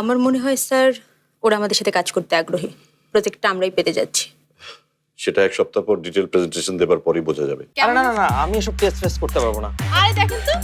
আমার মনে হয় স্যার ওরা আমাদের সাথে কাজ করতে আগ্রহী। প্রজেক্টটা আমরাই পেতে যাচ্ছি। সেটা এক সপ্তাহ পর ডিটেল প্রেজেন্টেশন দেবার পরই বোঝা যাবে। আরে না না না আমি এসব টেস্ট ফেস্ট করতে পারব না। আরে দেখেন তো।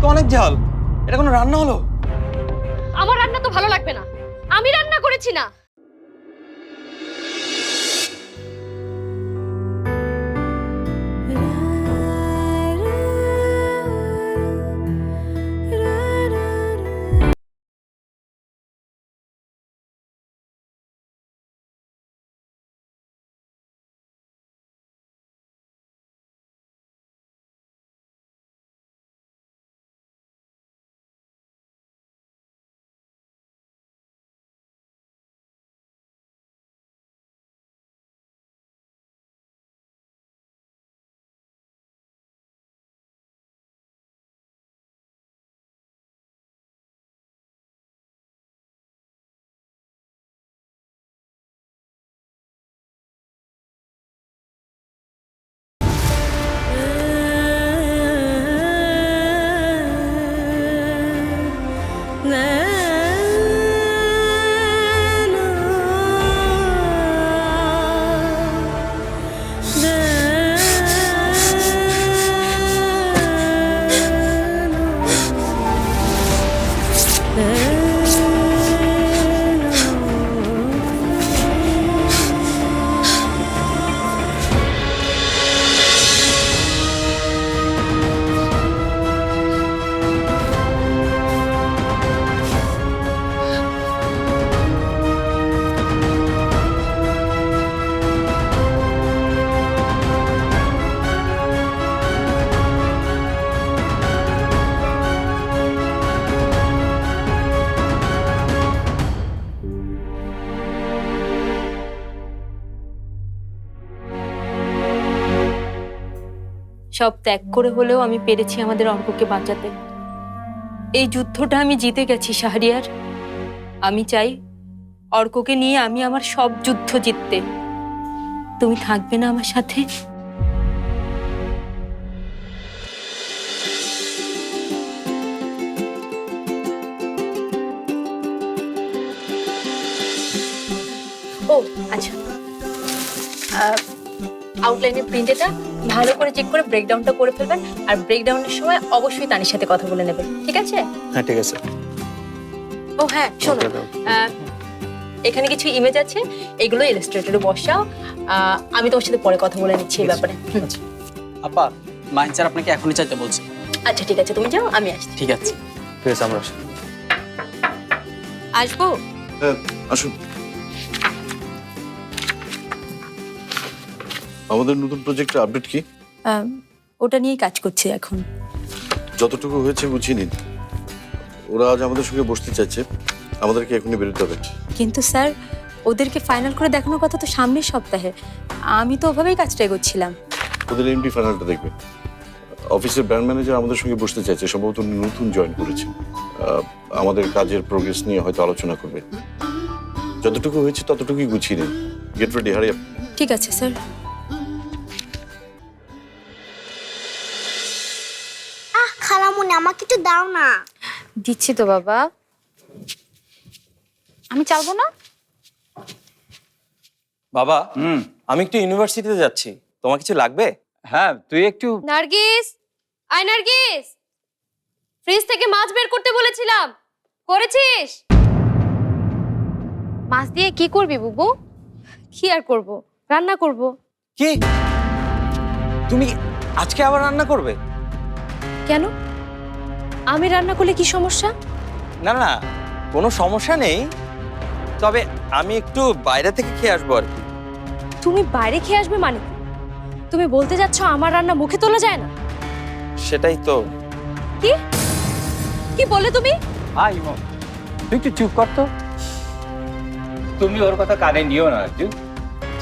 তো অনেক ঝাল এটা কোনো রান্না হলো? আমার রান্না তো ভালো লাগবে না। আমি রান্না করেছি না। সব ত্যাগ করে হলেও আমি পেরেছি আমাদের অর্ককে বাঁচাতে। এই যুদ্ধটা আমি জিতে গেছি, শাহরিয়ার। আমি চাই অর্ককে নিয়ে আমি আমার সব যুদ্ধ জিততে। তুমি থাকবে না আমার সাথে? ও আচ্ছা। আউটলাইনের প্রিন্টেটা ভালো করে চেক করে ব্রেকডাউনটা করে ফেলবেন আর ব্রেকডাউনের সময় অবশ্যই তানির সাথে কথা বলে নেবেন ঠিক আছে? হ্যাঁ ঠিক আছে। ও হ্যাঁ শোনো আহ, এখানে কিছু ইমেজ আছে এগুলো ইলাস্ট্রেটরে বসাও। আহ, আমি তোমার সাথে পরে কথা বলে নিচ্ছি এই ব্যাপারে। হুম। আপা মাইন স্যার আপনাকে এখনই চাইতে বলছে। আচ্ছা ঠিক আছে তুমি যাও আমি আসছি। ঠিক আছে। ঠিক আছে আমরা আসি। আসব? হ্যাঁ আসুন। আমাদের নতুন প্রজেক্টের আপডেট কি? ওটা নিয়েই কাজ করছি এখন। যতটুকু হয়েছে বুঝিয়ে নিন। ওরা আজ আমাদের সঙ্গে বসতে চাইছে। আমাদেরকে এখনই বেরোতে হবে। কিন্তু স্যার ওদেরকে ফাইনাল করে দেখানোর কথা তো সামনের সপ্তাহে। আমি তো ওভাবেই কাজটা এগোচ্ছিলাম। ওদের এমডি ফাইনালটা দেখবে। অফিসের ব্র্যান্ড ম্যানেজার আমাদের সঙ্গে বসতে চাইছে। সম্ভবত উনি নতুন জয়েন করেছে আমাদের কাজের প্রোগ্রেস নিয়ে হয়তো আলোচনা করবে। যতটুকু হয়েছে ততটুকুই গুছিয়ে নিন। গেট রেডি হারি ঠিক আছে স্যার। দাও না। দিচ্ছি তো বাবা। আমি চালবো না? বাবা হুম। আমি একটু ইউনিভার্সিটিতে যাচ্ছি। তোমার কিছু লাগবে? হ্যাঁ তুই একটু নার্গিস! আয় নার্গিস! ফ্রিজ থেকে মাছ বের করতে বলেছিলাম। করেছিস? মাছ দিয়ে কি করবি বুবু? কি আর করব? রান্না করব। কি? তুমি আজকে আবার রান্না করবে? কেন? আমি রান্না করলে কি সমস্যা? না না কোনো সমস্যা নেই। তবে আমি একটু বাইরে থেকে খেয়ে আসব আর কি। তুমি বাইরে খেয়ে আসবে মানে কি? তুমি বলতে যাচ্ছ আমার রান্না মুখে তোলা যায় না? সেটাই তো। কি? কি বলে তুমি? হাই ইমন তুই একটু চুপ কর তো। তুমি ওর কথা কানে নিও না অর্জুন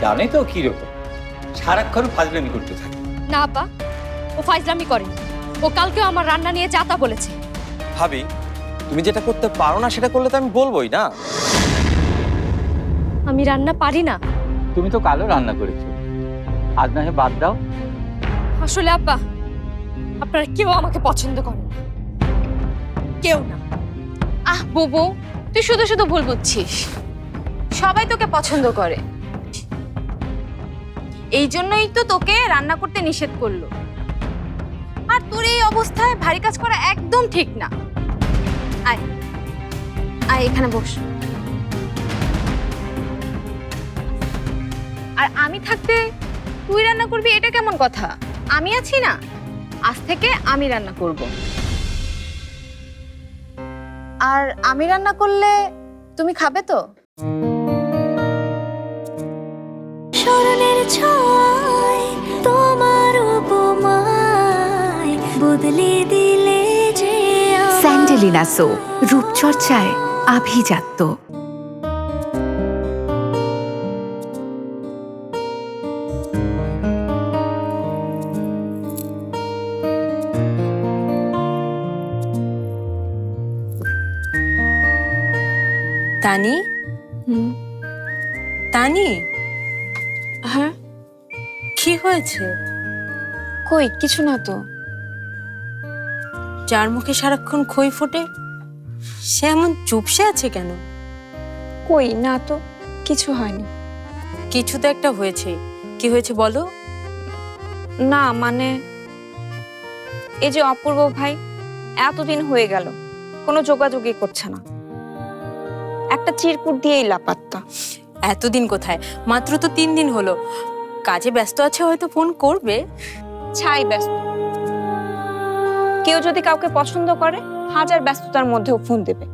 জানে তো কীরকম। সারাক্ষণ ফাজলামি করতে থাকে। না আব্বা ও ফাইজলামি করে ও কালকেও আমার রান্না নিয়ে যাতা বলেছে। ভাবি তুমি যেটা করতে পারো না সেটা করলে তো আমি বলবোই না? আমি রান্না পারি না। তুমি তো কালো রান্না করেছ। আজ না হয় বাদ দাও। আসলে আব্বা আপনারা কেউ আমাকে পছন্দ করে না। কেউ না। আহ বুবু তুই শুধু শুধু ভুল বুঝছিস। সবাই তোকে পছন্দ করে। এই জন্যই তো তোকে রান্না করতে নিষেধ করল। আর তোর এই অবস্থায় ভারী কাজ করা একদম ঠিক না। আয়। আয় এখানে বস। আর আমি থাকতে তুই রান্না করবি, এটা কেমন কথা? আমি আছি না। আজ থেকে আমি রান্না করব। আর আমি রান্না করলে তুমি খাবে তো? আমায়। রূপচর্চায় আভিজাত্য। তানি? তানি? হ্যাঁ? কি হয়েছে? কই কিছু না তো। যার মুখে সারাক্ষণ খই ফোটে? সে এমন চুপসে আছে কেন? কই? না তো কিছু হয়নি। কিছু তো একটা হয়েছে। কি হয়েছে বলো? না মানে এই যে অপূর্ব ভাই এতদিন হয়ে গেল কোনো যোগাযোগই করছে না। একটা চিরকুট দিয়েই লাপাত্তা। এতদিন কোথায়? মাত্র তো তিন দিন হলো। কাজে ব্যস্ত আছে হয়তো ফোন করবে। ছাই ব্যস্ত। কেউ যদি কাউকে পছন্দ করে হাজার ব্যস্ততার মধ্যেও ফোন দেবে।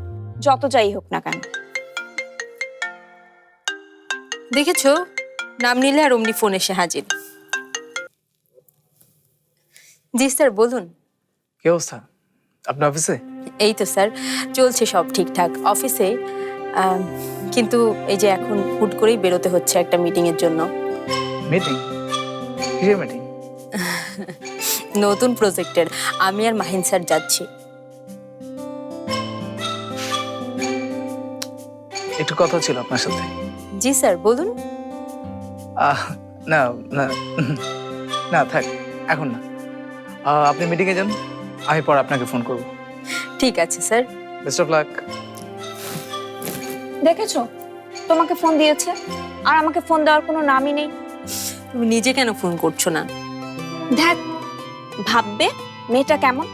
যত যাই হোক না কেন। দেখেছ? নাম নিলে আর অমনি ফোন এসে হাজির। জি স্যার বলুন। কি অবস্থা? আপনার অফিসে? এই তো স্যার চলছে সব ঠিকঠাক। অফিসে আম, কিন্তু এই যে এখন হুট করেই বেরোতে হচ্ছে একটা মিটিং এর জন্য। মিটিং কিসের মিটিং নতুন প্রজেক্টের আমি আর মাহিন স্যার যাচ্ছি। একটু কথা ছিল আপনার সাথে। জি স্যার বলুন। আহ, না না না থাক এখন না। আহ, আপনি মিটিংয়ে যান আমি পরে আপনাকে ফোন করব। ঠিক আছে স্যার। বেস্ট অফ লাক দেখেছ? তোমাকে ফোন দিয়েছে আর আমাকে ফোন দেওয়ার কোনো নামই নেই। তুমি নিজে কেন ফোন করছ না? দেখ ভাববে মেয়েটা কেমন?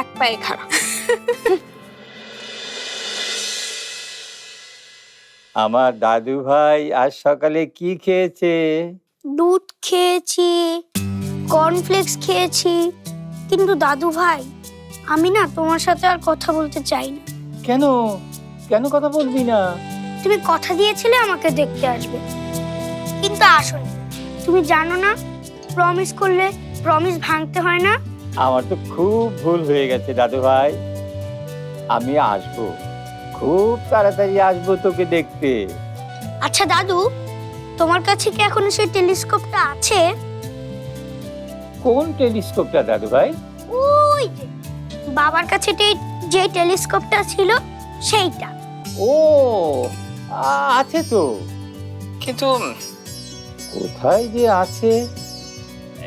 এক পায়ে খারাপ। আমার দাদু ভাই আজ সকালে কি খেয়েছে? দুধ খেয়েছি কর্নফ্লেক্স খেয়েছি কিন্তু দাদু ভাই আমি না তোমার সাথে আর কথা বলতে চাই না। কেন? কেন কথা বলবি না? তুমি কথা দিয়েছিলে আমাকে দেখতে আসবে। কিন্তু আসলে তুমি জানো না প্রমিস করলে প্রমিস ভাঙতে হয় না? আমার তো খুব ভুল হয়ে গেছে দাদু ভাই আমি আসব। খুব তাড়াতাড়ি আসব তোকে দেখতে। আচ্ছা দাদু তোমার কাছে কি এখনও সেই টেলিস্কোপটা আছে? কোন টেলিস্কোপটা দাদু ভাই ওই যে বাবার কাছে তে- যে টেলিস্কোপটা ছিল সেইটা। ও আছে তো। কিন্তু কোথায় যে আছে?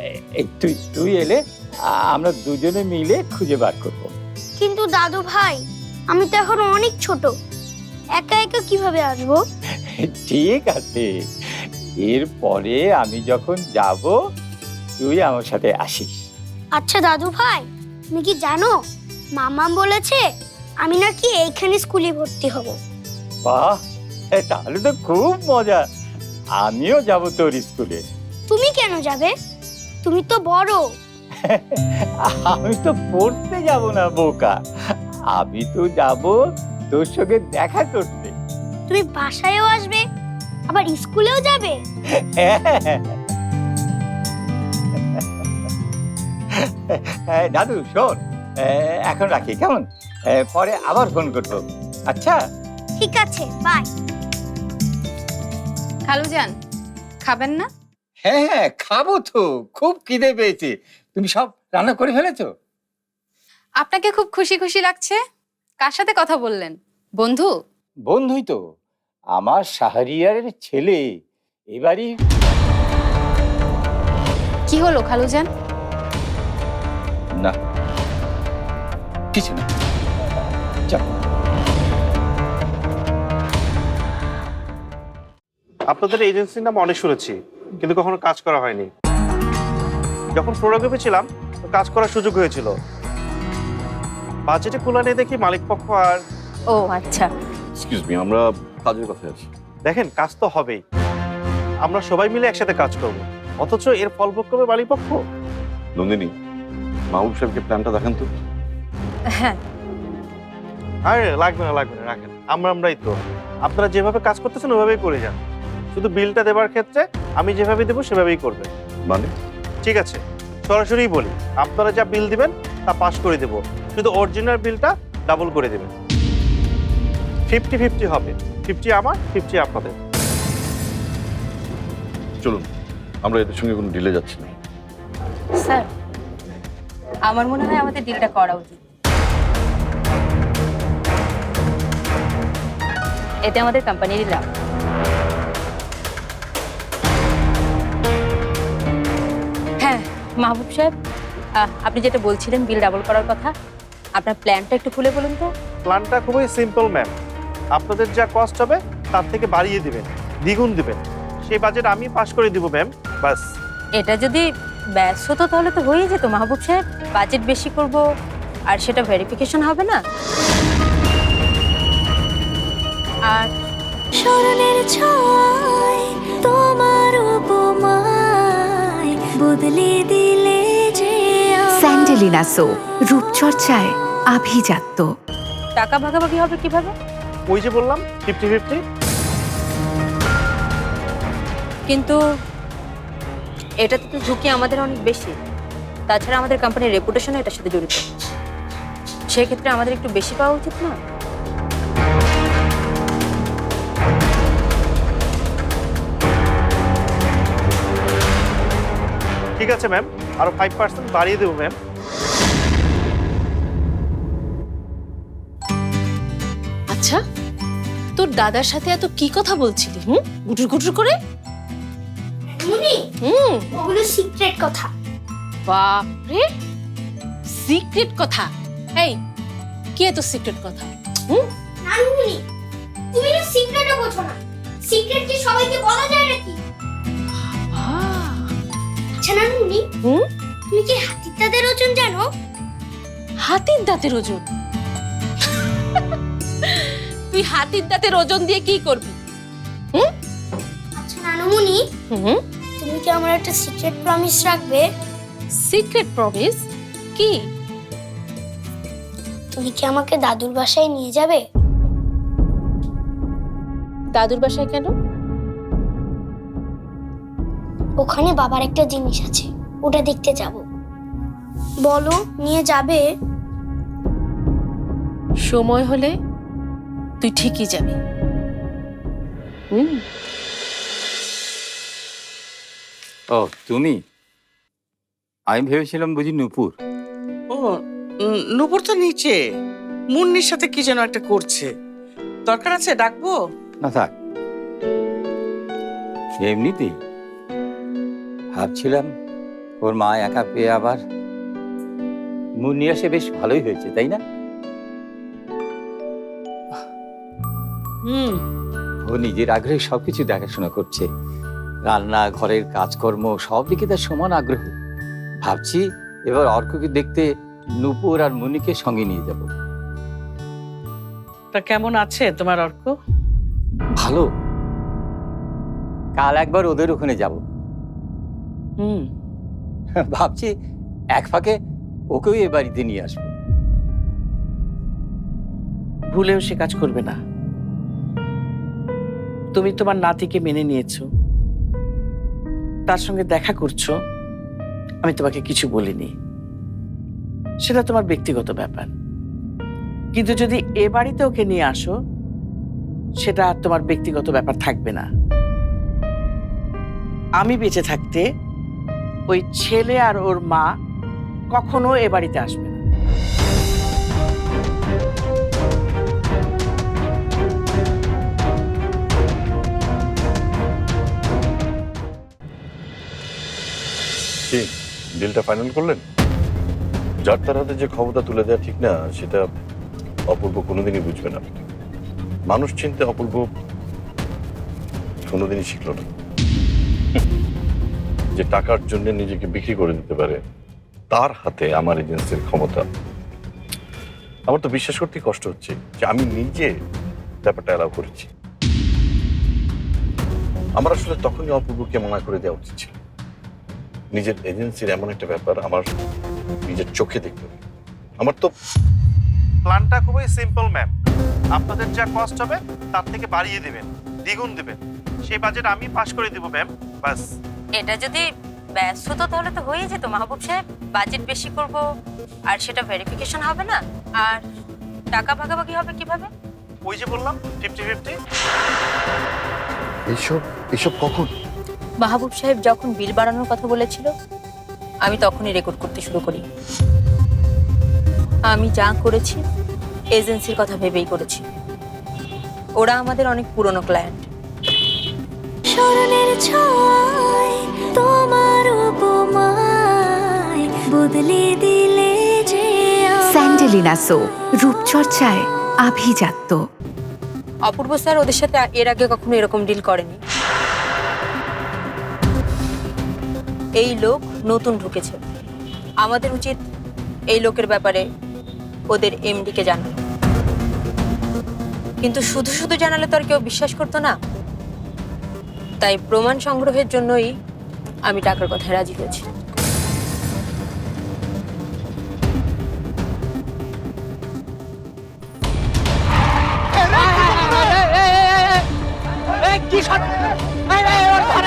এ- এই তুই তুই এলে আমরা দুজনে মিলে খুঁজে বার করব। কিন্তু দাদু ভাই আমি তো এখন অনেক ছোট। একা একা কীভাবে আসব? ঠিক আছে। এরপরে আমি যখন যাব তুই আমার সাথে আসিস। আচ্ছা দাদু ভাই তুমি কি জানো? মামা বলেছে আমি নাকি এইখানে স্কুলে ভর্তি হব। বাহ তাহলে তো খুব মজা। আমিও যাব তোর স্কুলে। তুমি কেন যাবে? তুমি তো বড়। আমি তো পড়তে যাব না বোকা। আমি তো যাব তোর সঙ্গে দেখা করতে। তুমি বাসায়ও আসবে আবার স্কুলেও যাবে? হ্যাঁ, দাদু শোন এখন রাখি কেমন? পরে আবার ফোন করব। আচ্ছা? ঠিক আছে বাই। খালুজান খাবেন না? হ্যাঁ হ্যাঁ খাব তো। খুব খিদে পেয়েছে। তুমি সব রান্না করে ফেলেছো? আপনাকে খুব খুশি খুশি লাগছে। কার সাথে কথা বললেন? বন্ধু? বন্ধুই তো। আমার শাহরিয়ারের ছেলে। এবারই কি হলো খালুজান কিছু না। চল আপনাদের এজেন্সির নাম অনেক শুনেছি। কিন্তু কখনো কাজ করা হয়নি। যখন প্রোগ্রামে ছিলাম কাজ করার সুযোগ হয়েছিল। বাজেটে খোলা নেই দেখি মালিক পক্ষ আর ও আচ্ছা। এক্সকিউজ মি আমরা কাজের কথা আছি। দেখেন কাজ তো হবেই। আমরা সবাই মিলে একসাথে কাজ করব। অথচ এর ফল ভোগ করবে মালিক পক্ষ নন্দিনী মাহবুব সাহেবকে প্ল্যানটা দেখান তো। হ্যাঁ। আরে লাগবে না লাগবে না রাখেন। আমরা আমরাই তো। আপনারা যেভাবে কাজ করতেছেন ওইভাবেই করে যান। শুধু বিলটা দেওয়ার ক্ষেত্রে আমি যেভাবে দেবো সেভাবেই করবেন মানে? ঠিক আছে। সরাসরি বলি আপনারা যা বিল দিবেন তা পাস করে দেব। শুধু অরিজিনাল বিলটা ডাবল করে দেবেন। ফিফটি ফিফটি হবে। ফিফটি আমার ফিফটি আপনাদের। চলুন আমরা এদের সঙ্গে কোনো ডিলে যাচ্ছি না। স্যার আমার মনে হয় আমাদের ডিলটা করা উচিত। এতে আমাদের কোম্পানিরই লাভ। মাহবুব সাহেব আপনি যেটা বলছিলেন বিল ডাবল করার কথা আপনার প্ল্যানটা একটু খুলে বলুন তো। প্ল্যানটা খুবই সিম্পল ম্যাম আপনাদের যা কস্ট হবে তার থেকে বাড়িয়ে দিবেন দ্বিগুণ দিবেন। সেই বাজেট আমি পাস করে দিব ম্যাম বাস এটা যদি ব্যাস হতো তাহলে তো হয়ে যেত মাহবুব সাহেব। বাজেট বেশি করব আর সেটা ভেরিফিকেশন হবে না। আর স্মরণের ছয় তোমার উপমায় বদলে দিলে যে স্যান্ডেলিনা সো রূপচর্চায় আভিজাত্য। টাকা ভাগাভাগি হবে কীভাবে? ওই যে বললাম ফিফটি ফিফটি কিন্তু এটাতে তো ঝুঁকি আমাদের অনেক বেশি। তাছাড়া আমাদের কোম্পানির রেপুটেশনও এটার সাথে জড়িত। সেক্ষেত্রে আমাদের একটু বেশি পাওয়া উচিত না? ঠিক আছে ম্যাম আরও ফাইভ পার্সেন্ট বাড়িয়ে দেবো ম্যাম আচ্ছা তোর দাদার সাথে এত কি কথা বলছিলি হুম? গুটুর গুটুর করে? মুনি হুম। ওগুলো সিক্রেট কথা। বাপরে সিক্রেট কথা? এই কি এত সিক্রেট কথা? হুম? নানুমুনি তুমি না সিক্রেটও বোঝো না। সিক্রেট কি সবাইকে বলা যায় নাকি? আচ্ছা নানুমুনি হুম? তুমি কি হাতির দাদের ওজন জানো? হাতির দাঁতের ওজন? তুই হাতির দাঁতের ওজন দিয়ে কি করবি? আচ্ছা নানুমুনি হুম? তুমি কি আমার একটা সিক্রেট প্রমিস রাখবে? সিক্রেট প্রমিস কি? তুমি কি আমাকে দাদুর বাসায় নিয়ে যাবে? দাদুর বাসায় কেন? ওখানে বাবার একটা জিনিস আছে ওটা দেখতে যাব। বলো নিয়ে যাবে? সময় হলে তুই ঠিকই যাবি হুম ও তুমি? আমি ভেবেছিলাম বুঝি নুপুর। ও নূপুর তো নিচে। মুন্নির সাথে কি যেন একটা করছে। দরকার আছে ডাকবো? না থাক। এমনিতেই। ভাবছিলাম ওর মা একা পেয়ে আবার মুন্নি আসে বেশ ভালোই হয়েছে তাই না? হুম। ও নিজের আগ্রহে সবকিছু দেখাশোনা করছে। রান্না ঘরের কাজকর্ম সব দিকে তার সমান আগ্রহ। ভাবছি এবার অর্ককে দেখতে নূপুর আর মুনিকে সঙ্গে নিয়ে যাব। তা কেমন আছে তোমার অর্ক? ভালো। কাল একবার ওদের ওখানে যাব। হুম। ভাবছি এক ফাঁকে ওকেও এ বাড়িতে নিয়ে আসব। ভুলেও সে কাজ করবে না। তুমি তোমার নাতিকে মেনে নিয়েছো। তার সঙ্গে দেখা করছ। আমি তোমাকে কিছু বলিনি। সেটা তোমার ব্যক্তিগত ব্যাপার। কিন্তু যদি এ বাড়িতে ওকে নিয়ে আসো, সেটা তোমার ব্যক্তিগত ব্যাপার থাকবে না। আমি বেঁচে থাকতে ওই ছেলে আর ওর মা কখনো এ বাড়িতে আসবে না। কি ডিলটা ফাইনাল করলেন? যার তার হাতে যে ক্ষমতা তুলে দেওয়া ঠিক না, সেটা অপূর্ব কোনোদিনই বুঝবে না। মানুষ চিনতে অপূর্ব কোনোদিনই শিখল না। যে টাকার জন্য নিজেকে বিক্রি করে দিতে পারে, তার হাতে আমার এজেন্সির ক্ষমতা। আমার তো বিশ্বাস করতে কষ্ট হচ্ছে যে আমি নিজে ব্যাপারটা অ্যালাউ করেছি। আমার আসলে তখনই অপূর্বকে মানা করে দেওয়া উচিত ছিল। নিজের এজেন্সির এমন একটা ব্যাপার আমার নিজের চোখে দেখতে হবে আমার তো প্ল্যানটা খুবই সিম্পল ম্যাম আপনাদের যা কস্ট হবে তার থেকে বাড়িয়ে দেবেন দ্বিগুণ দেবেন। সেই বাজেট আমি পাস করে দিব ম্যাম বাস। এটা যদি ব্যস্ত হতো তাহলে তো হয়ে যেত। মাহবুব সাহেব বাজেট বেশি করব আর সেটা ভেরিফিকেশন হবে না। আর টাকা ভাগাভাগি হবে কীভাবে? ওই যে বললাম ফিফটি ফিফটি এইসব এইসব কখন? মাহবুব সাহেব যখন বিল বাড়ানোর কথা বলেছিল আমি তখনই রেকর্ড করতে শুরু করি। আমি যা করেছি এজেন্সির কথা ভেবেই করেছি। ওরা আমাদের অনেক পুরনো ক্লায়েন্ট স্মরণের ছয় তোমার উপমায় বদলে দিলে যে স্যান্ডেলিনা সো রূপচর্চায় আভিজাত্য। অপূর্ব স্যার ওদের সাথে এর আগে কখনো এরকম ডিল করেনি। এই লোক নতুন ঢুকেছে আমাদের উচিত এই লোকের ব্যাপারে ওদের এমডিকে জানানো কিন্তু শুধু শুধু জানালে তো আর কেউ বিশ্বাস করতো না তাই প্রমাণ সংগ্রহের জন্যই আমি টাকার কথায় রাজি হয়েছি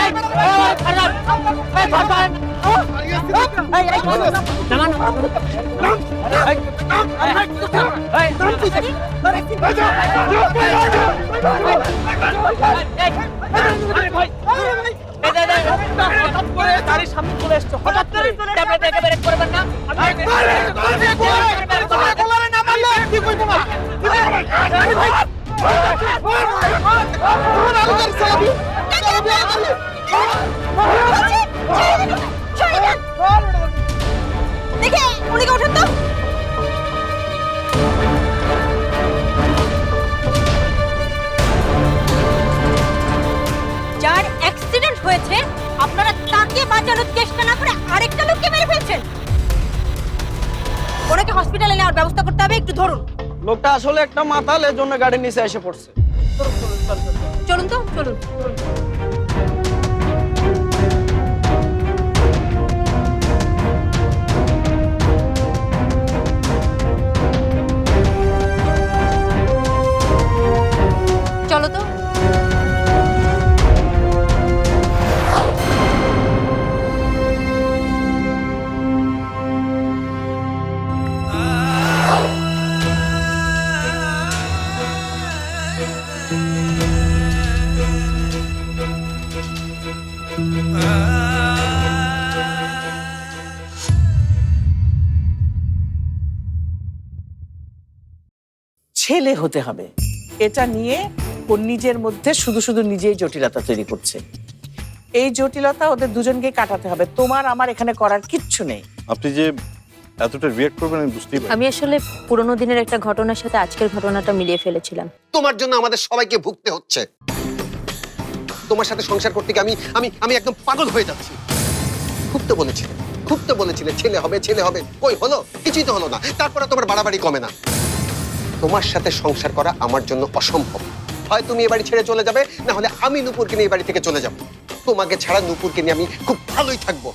দেখে উনিকে ওঠেন তো যার অ্যাক্সিডেন্ট হয়েছে আপনারা তাকে বাঁচানোর চেষ্টা না করে আরেকটা লোককে মেরে ফেলছেন। ওনাকে হসপিটালে নেওয়ার ব্যবস্থা করতে হবে একটু ধরুন। লোকটা আসলে একটা মাতাল এর জন্য গাড়ির নিচে এসে পড়ছে। চলুন তো চলুন। চলো তো। ছেলে হতে হবে। এটা নিয়ে নিজের মধ্যে শুধু শুধু নিজেই জটিলতা তৈরি করছে। এই জটিলতা ওদের দুজনকে কাটাতে হবে। তোমার আমার এখানে করার কিচ্ছু নেই। আপনি যে এতটা রিয়াক্ট করবেন আমি বুঝতেই পারি আমি আসলে পুরোনো দিনের একটা ঘটনার সাথে আজকের ঘটনাটা মিলিয়ে ফেলেছিলাম। তোমার জন্য আমাদের সবাইকে ভুগতে হচ্ছে। তোমার সাথে সংসার করতে গিয়ে আমি আমি আমি একদম পাগল হয়ে যাচ্ছি। খুব তো বলেছিলে খুব তো বলেছিলে ছেলে হবে ছেলে হবে কই হলো? কিছুই তো হলো না। তারপরে তোমার বাড়াবাড়ি কমে না। তোমার সাথে সংসার করা আমার জন্য অসম্ভব। হয় তুমি এ বাড়ি ছেড়ে চলে যাবে? না হলে আমি নূপুরকে নিয়ে এ বাড়ি থেকে চলে যাব। তোমাকে ছাড়া নূপুরকে নিয়ে আমি খুব ভালোই থাকব।